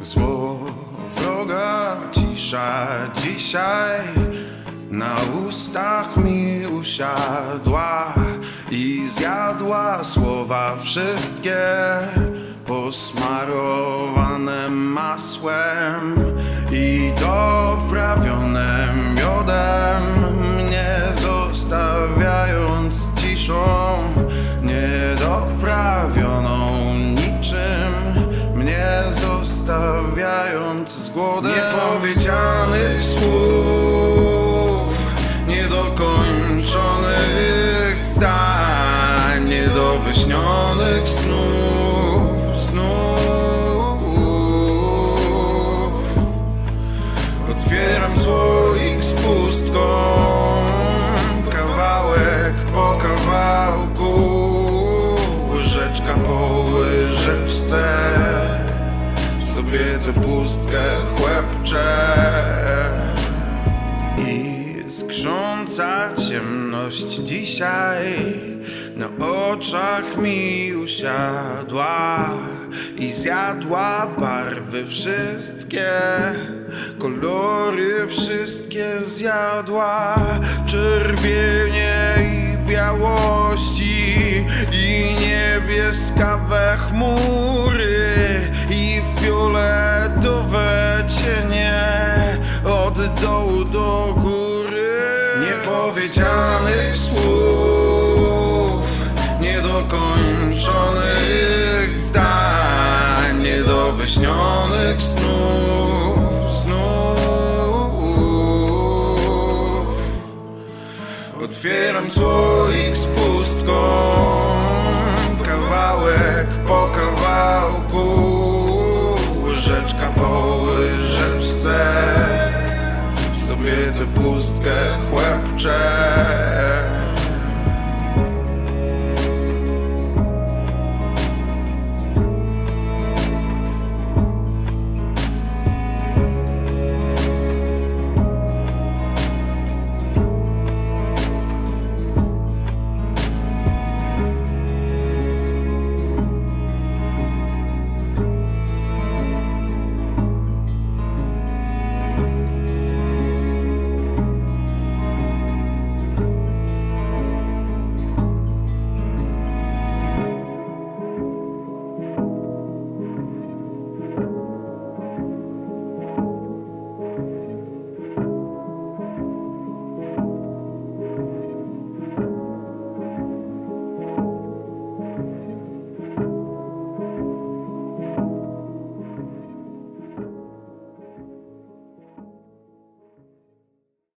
Zło wroga cisza dzisiaj. Na ustach mi usiadła i zjadła słowa wszystkie. Posmarowane masłem i doprawione miodem. Mnie zostawiając ciszą z głodem niepowiedzianych słów niedokończonych zdań niedowyśnionych snów snów Otwieram słoik z pustką sobie tę pustkę chłepczę I skrząca ciemność dzisiaj Na oczach mi usiadła I zjadła barwy wszystkie Kolory wszystkie zjadła Czerwienie i białości I niebieskawe chmury fioletowe cienie Od dołu do góry. Niepowiedzianych słów Niedokończonych zdań Niedowyśnionych snów Snów Otwieram słoik z pustką tę pustkę chłepczę